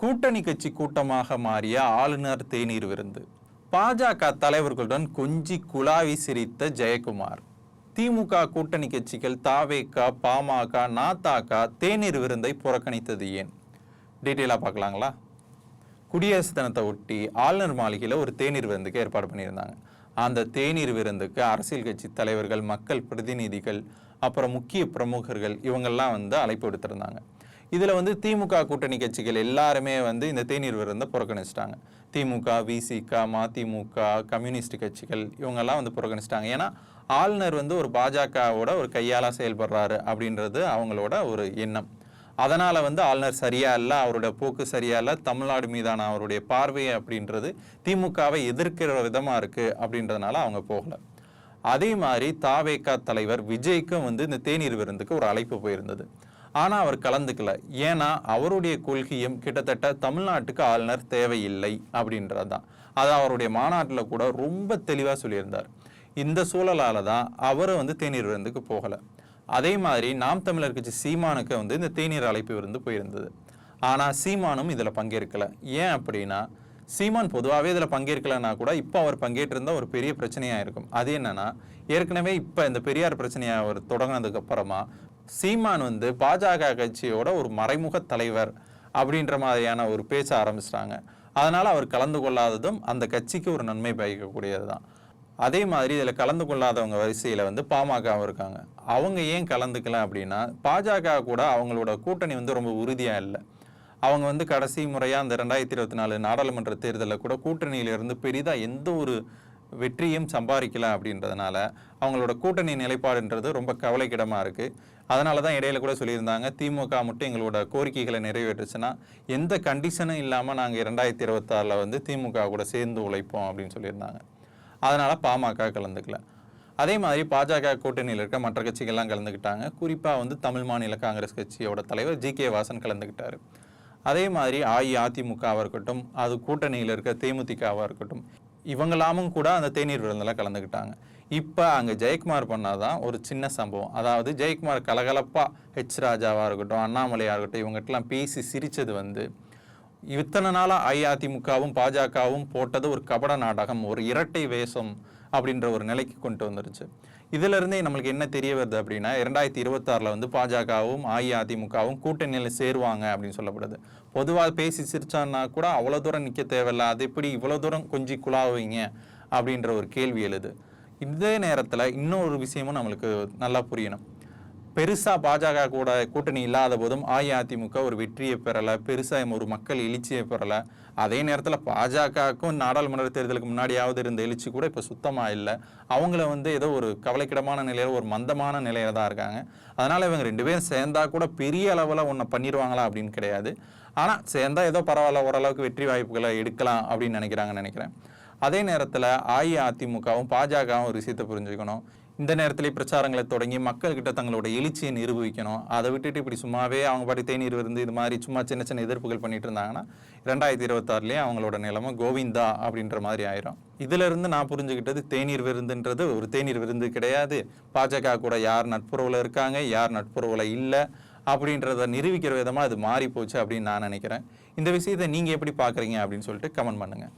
கூட்டணி கட்சி கூட்டமாக மாறிய ஆளுநர் தேநீர் விருந்து. பாஜக தலைவர்களுடன் கொஞ்சி குழாவி சிரித்த ஜெயக்குமார். திமுக கூட்டணி கட்சிகள் தாவேக்கா பாமக நாதாக தேநீர் விருந்தை புறக்கணித்தது ஏன்? டீட்டெயிலாக பார்க்கலாங்களா? குடியரசு தினத்தை ஒட்டி ஆளுநர் மாளிகையில் ஒரு தேநீர் விருந்துக்கு ஏற்பாடு பண்ணியிருந்தாங்க. அந்த தேநீர் விருந்துக்கு அரசியல் கட்சி தலைவர்கள் மக்கள் பிரதிநிதிகள் அப்புறம் முக்கிய பிரமுகர்கள் இவங்கெல்லாம் வந்து அழைப்பு விடுத்திருந்தாங்க. இதில் வந்து திமுக கூட்டணி கட்சிகள் எல்லாருமே வந்து இந்த தேநீர் விருந்தை புறக்கணிச்சிட்டாங்க. திமுக விசிக மதிமுக கம்யூனிஸ்ட் கட்சிகள் இவங்கெல்லாம் வந்து புறக்கணிச்சிட்டாங்க. ஏன்னா ஆளுநர் வந்து ஒரு பாஜகவோட ஒரு கையால் செயல்படுறாரு அப்படின்றது அவங்களோட ஒரு எண்ணம். அதனால் வந்து ஆளுநர் சரியா இல்லை அவருடைய போக்கு சரியா இல்லை தமிழ்நாடு மீதான அவருடைய பார்வை அப்படின்றது திமுகவை எதிர்க்கிற விதமாக இருக்குது அப்படின்றதுனால அவங்க போகலை. அதே மாதிரி தாவேகா தலைவர் விஜய்க்கும் வந்து இந்த தேநீர் விருந்துக்கு ஒரு அழைப்பு போயிருந்தது. ஆனால் அவர் கலந்துக்கல. ஏன்னா அவருடைய கொள்கையும் கிட்டத்தட்ட தமிழ்நாட்டுக்கு ஆளுநர் தேவையில்லை அப்படின்றது தான் அது அவருடைய மாநாட்டில் கூட ரொம்ப தெளிவாக சொல்லியிருந்தார். இந்த சூழலால் தான் அவர் வந்து தேநீர் விருந்துக்கு போகலை. அதே மாதிரி நாம் தமிழர் கட்சி சீமானுக்கு வந்து இந்த தேநீர் அழைப்பு விருந்து போயிருந்தது. ஆனால் சீமானும் இதில் பங்கேற்கலை. ஏன் அப்படின்னா சீமான் பொதுவாகவே இதில் பங்கேற்கலைன்னா கூட இப்போ அவர் பங்கேற்றிருந்தால் ஒரு பெரிய பிரச்சனையாக இருக்கும். அது என்னென்னா ஏற்கனவே இப்போ இந்த பெரியார் பிரச்சனையை அவர் தொடங்கினதுக்கப்புறமா சீமான் வந்து பாஜக கட்சியோட ஒரு மறைமுக தலைவர் அப்படின்ற மாதிரியான ஒரு பேச்ச ஆரம்பிச்சிட்டாங்க. அதனால அவர் கலந்து கொள்ளாததும் அந்த கட்சிக்கு ஒரு நன்மை பயக்கக்கூடியது தான் அதே மாதிரி இதில் கலந்து கொள்ளாதவங்க வரிசையில் வந்து பாமகவும் இருக்காங்க. அவங்க ஏன் கலந்துக்கல அப்படின்னா பாஜக கூட அவங்களோட கூட்டணி வந்து ரொம்ப உறுதியாக இல்லை. அவங்க வந்து கடைசி முறையாக அந்த ரெண்டாயிரத்தி இருபத்தி நாலு நாடாளுமன்ற தேர்தலில் கூட கூட்டணியிலிருந்து பெரிதாக எந்த ஒரு வெற்றியும் சம்பாதிக்கல அப்படின்றதுனால அவங்களோட கூட்டணி நிலைப்பாடுன்றது ரொம்ப கவலைக்கிடமாக இருக்குது அதனால தான் இடையில கூட சொல்லியிருந்தாங்க திமுக மட்டும் எங்களோட கோரிக்கைகளை நிறைவேற்றுச்சுன்னா எந்த கண்டிஷனும் இல்லாமல் நாங்கள் ரெண்டாயிரத்தி இருபத்தாறில் வந்து திமுக கூட சேர்ந்து உழைப்போம் அப்படின்னு சொல்லியிருந்தாங்க. அதனால் பாமக கலந்துக்கல. அதே மாதிரி பாஜக கூட்டணியில் இருக்க மற்ற கட்சிகள்லாம் கலந்துக்கிட்டாங்க. குறிப்பாக வந்து தமிழ் மாநில காங்கிரஸ் கட்சியோட தலைவர் ஜி கே வாசன் கலந்துக்கிட்டார். அதே மாதிரி அஇஅதிமுகவாக இருக்கட்டும் அது கூட்டணியில் இருக்க தேமுதிகவாக இருக்கட்டும் இவங்களாமும் கூட அந்த தேநீர் விருந்தில் கலந்துக்கிட்டாங்க. இப்போ அங்கே ஜெயக்குமார் பண்ணாதான் ஒரு சின்ன சம்பவம். அதாவது ஜெயக்குமார் கலகலப்பாக ஹெச் ராஜாவாக இருக்கட்டும் அண்ணாமலையாக இருக்கட்டும் இவங்ககிட்டலாம் பேசி சிரித்தது வந்து இத்தனை நாளாக அஇஅதிமுகவும் பாஜகவும் போட்டது ஒரு கபட நாடகம் ஒரு இரட்டை வேஷம் அப்படின்ற ஒரு நிலைக்கு கொண்டு வந்துருச்சு. இதிலிருந்தே நம்மளுக்கு என்ன தெரிய வருது அப்படின்னா இரண்டாயிரத்தி இருபத்தாறில் வந்து பாஜகவும் அஇஅதிமுகவும் கூட்டணியில் சேருவாங்க அப்படின்னு சொல்லப்படுது. பொதுவாக பேசி சிரிச்சான்னா கூட அவ்வளோ தூரம் நிற்க தேவையில்ல அது எப்படி இவ்வளோ தூரம் கொஞ்சி குழாவீங்க அப்படின்ற ஒரு கேள்வி எழுது. இதே நேரத்தில் இன்னொரு விஷயமும் நம்மளுக்கு நல்லா புரியணும். பெருசாக பாஜக கூட கூட்டணி இல்லாத போதும் அஇஅதிமுக ஒரு வெற்றியை பெறலை பெருசாக ஒரு மக்கள் எழுச்சியை பெறலை. அதே நேரத்தில் பாஜகவுக்கும் நாடாளுமன்ற தேர்தலுக்கு முன்னாடியாவது இருந்த எழுச்சி கூட இப்போ சுத்தமாக இல்லை. அவங்கள வந்து ஏதோ ஒரு கவலைக்கிடமான நிலையில் ஒரு மந்தமான நிலையில் தான் இருக்காங்க. அதனால் இவங்க ரெண்டு பேரும் சேர்ந்தா கூட பெரிய அளவில் ஒன்றை பண்ணிடுவாங்களா அப்படின்னு கிடையாது. ஆனால் சேர்ந்தா ஏதோ பரவாயில்ல ஓரளவுக்கு வெற்றி வாய்ப்புகளை எடுக்கலாம் அப்படின்னு நினைக்கிறாங்கன்னு நினைக்கிறேன். அதே நேரத்தில் அஇஅதிமுகவும் பாஜகவும் ஒரு விஷயத்தை புரிஞ்சுக்கணும். இந்த நேரத்திலே பிரச்சாரங்களை தொடங்கி மக்கள்கிட்ட தங்களோட எழுச்சியை நிரூபிக்கணும். அதை விட்டுட்டு இப்படி சும்மாவே அவங்க பாட்டி தேநீர் விருந்து இது மாதிரி சும்மா சின்ன சின்ன எதிர்ப்புகள் பண்ணிட்டு இருந்தாங்கன்னா ரெண்டாயிரத்தி இருபத்தாறுலேயே அவங்களோட நிலைமை கோவிந்தா அப்படின்ற மாதிரி ஆயிரும். இதுல இருந்து நான் புரிஞ்சுக்கிட்டது தேநீர் விருந்துன்றது ஒரு தேநீர் விருந்து கிடையாது. பாஜக கூட யார் நட்புறவுல இருக்காங்க யார் நட்புறவுல இல்லை அப்படின்றத நிரூபிக்கிற விதமா அது மாறி போச்சு அப்படின்னு நான் நினைக்கிறேன். இந்த விஷயத்தை நீங்க எப்படி பாக்குறீங்க அப்படின்னு சொல்லிட்டு கமெண்ட் பண்ணுங்க.